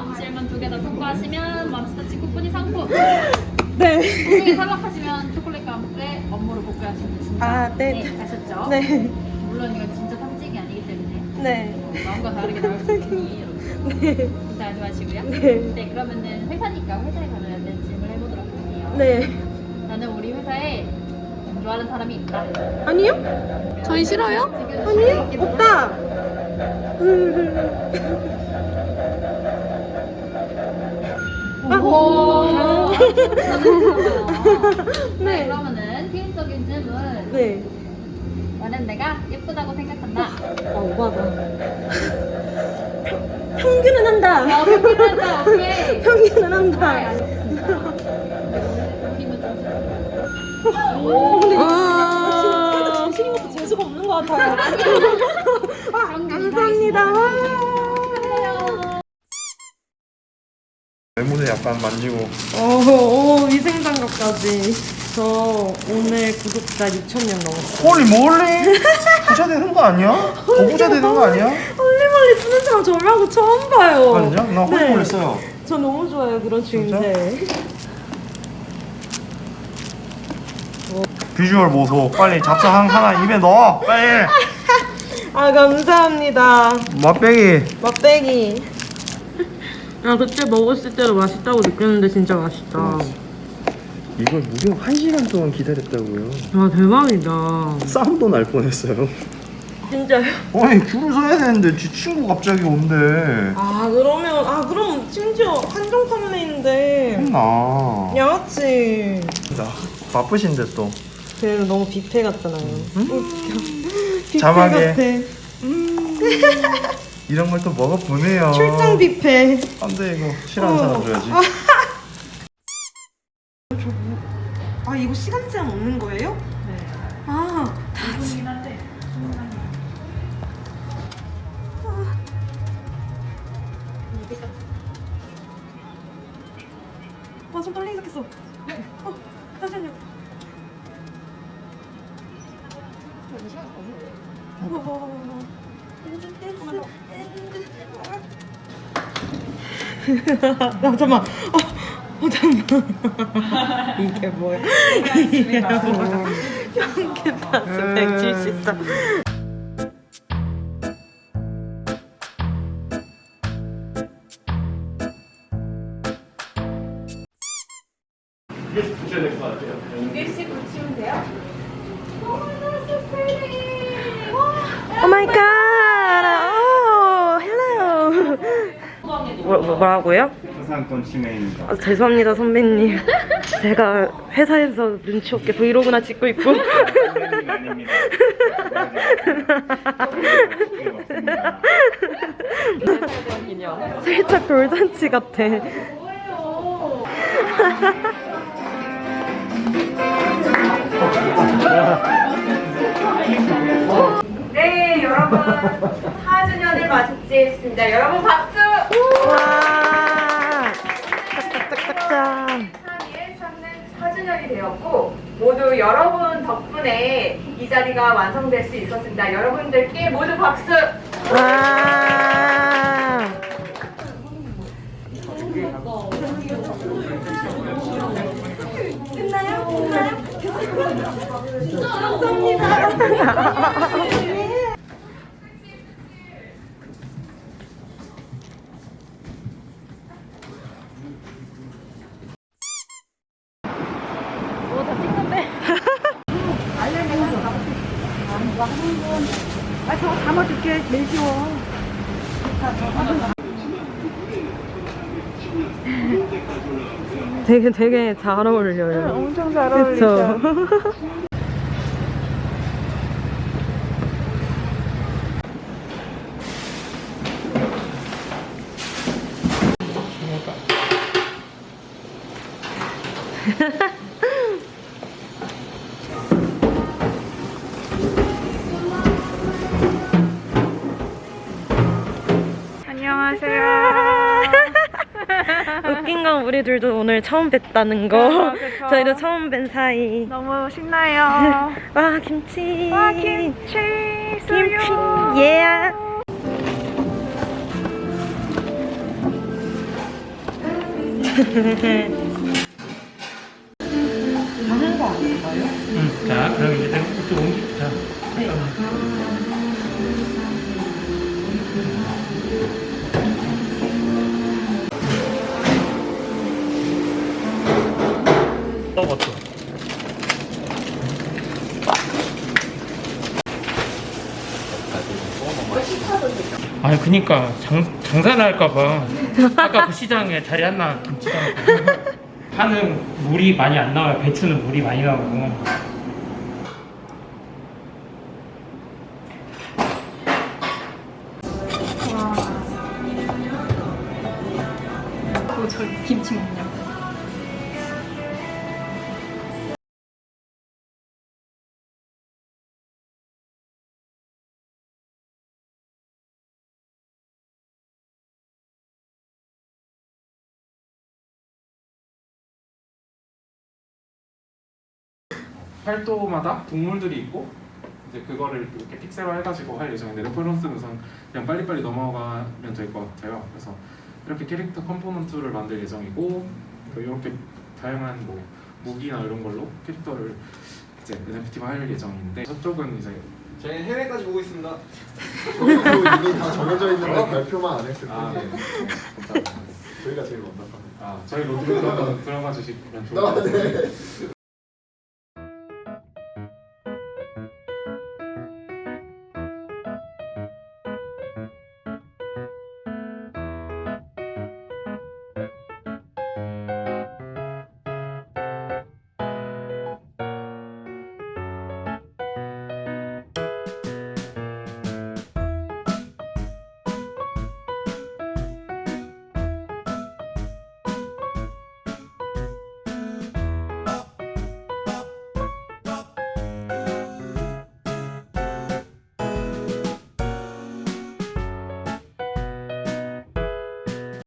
있고요. 질문 두개다 통과하시면 맘스터치 쿠폰이 상품. 네. 중에 탈락하시면 초콜릿 가운데 업무를 복귀하시면 아, 네. 아셨죠? 네. 물론 이건 진짜 탐직이 아니기 때문에 네. 어, 마음과 다르게 나올 수 있으니 여러분 네. 긴장하지 마시고요. 네. 네, 그러면은 회사니까 회사에 관련된 질문을 해보도록 할게요. 네. 나는 우리 회사에 좋아하는 사람이 있다. 아니요? 저희 싫어요? 아니요? 없다. 오. 네, 네. 그러면은 개인적인 질문. 네. 나는 내가 예쁘다고 생각한다. 아, 오바다. 평균은 한다. 어, 평균한다. 오케이. 평균은 아, 한다. 알겠습니다. 힘은 좀 오, 근데 아. 진짜 정신인 것도 재수가 없는 것 같아요. 아, 감사합니다. 이상이시네요. 외모는 약간 만지고 오, 오, 위생장갑까지. 저 오늘 구독자 6,000명 넘었어요. 홀리 몰리 부자 되는 거 아니야? 더 부자 되는 거 아니야? 홀리몰리 쓰는 사람 저 말고 처음 봐요. 아니야? 나 홀리 네. 몰리 써요 저 너무 좋아요, 그런 주임새. 비주얼 보소 빨리 잡사항 하나 입에 넣어 빨리 아, 감사합니다. 맛배기 맛배기. 아, 그때 먹었을 때도 맛있다고 느꼈는데 진짜 맛있다. 이걸 무려 1시간 동안 기다렸다고요 와, 대박이다. 싸움도 날 뻔했어요 진짜요? 아니 줄을 서야 되는데 지 친구 갑자기 온대 아, 그러면, 아, 그럼 심지어 한정 판매인데. 혼나 양아치. 나 바쁘신데 또 그래도 너무 뷔페 같잖아요. 웃겨. 뷔페 자막에. 같아. 이런 걸 또 먹어보네요 출장 뷔페. 안돼 이거 싫어하는 어. 사람 줘야지 아, 이거 시간 제한 없는 거예요? 네. 아, 다 지- 아, 손 떨리기 시작했어. 어, 잠시만요. 어, 아, 잠깐만. 어, 어, 잠깐만. 이게 뭐야? 이게 뭐야? 현계 파스 174. 오 마이 갓. 오, 헬로. 뭐, 뭐, 뭐라고요? 상권 치매입니다 아, 죄송합니다 선배님 제가 회사에서 눈치 없게 브이로그나 찍고 있고 아닙니다 살짝 돌잔치 같아 네, 여러분 4주년을 맞이했습니다. 여러분 박수! 3위에 찾는 4주년이 되었고 모두 여러분 덕분에 이 자리가 완성될 수 있었습니다. 여러분들께 모두 박수! 와 되게 되게 잘 어울려요 엄청 잘 그쵸 안녕하세요. 웃긴 건 우리 둘도 오늘 처음 뵀다는 거 어, 그쵸. 저희도 처음 뵌 사이 너무 신나요. 와 김치 와 김치 김치. 예. yeah. 아니 그니까 장, 장사할까봐. 아까 그 시장에 자리 하나 김치장 파는 물이 많이 안 나와요. 배추는 물이 많이 나오고. 어, 저 김치 먹냐고. 팔도마다 동물들이 있고 이제 그거를 이렇게 픽셀화 해가지고 할 예정인데 레퍼런스는 우선 그냥 빨리빨리 넘어가면 될 것 같아요. 그래서 이렇게 캐릭터 컴포넌트를 만들 예정이고 또 이렇게 다양한 뭐 무기나 이런 걸로 캐릭터를 이제 NFT화 할 예정인데 저쪽은 이제 저희 해외까지 보고 있습니다. 이미 다 정해져 있는데 발표만 안 했을 아, 뿐이에요. 감사합니다. 저희가 제일 먼저 합니다. 아 저희 로드로 들어가 주시면 좋을 것 아, 네. 같은데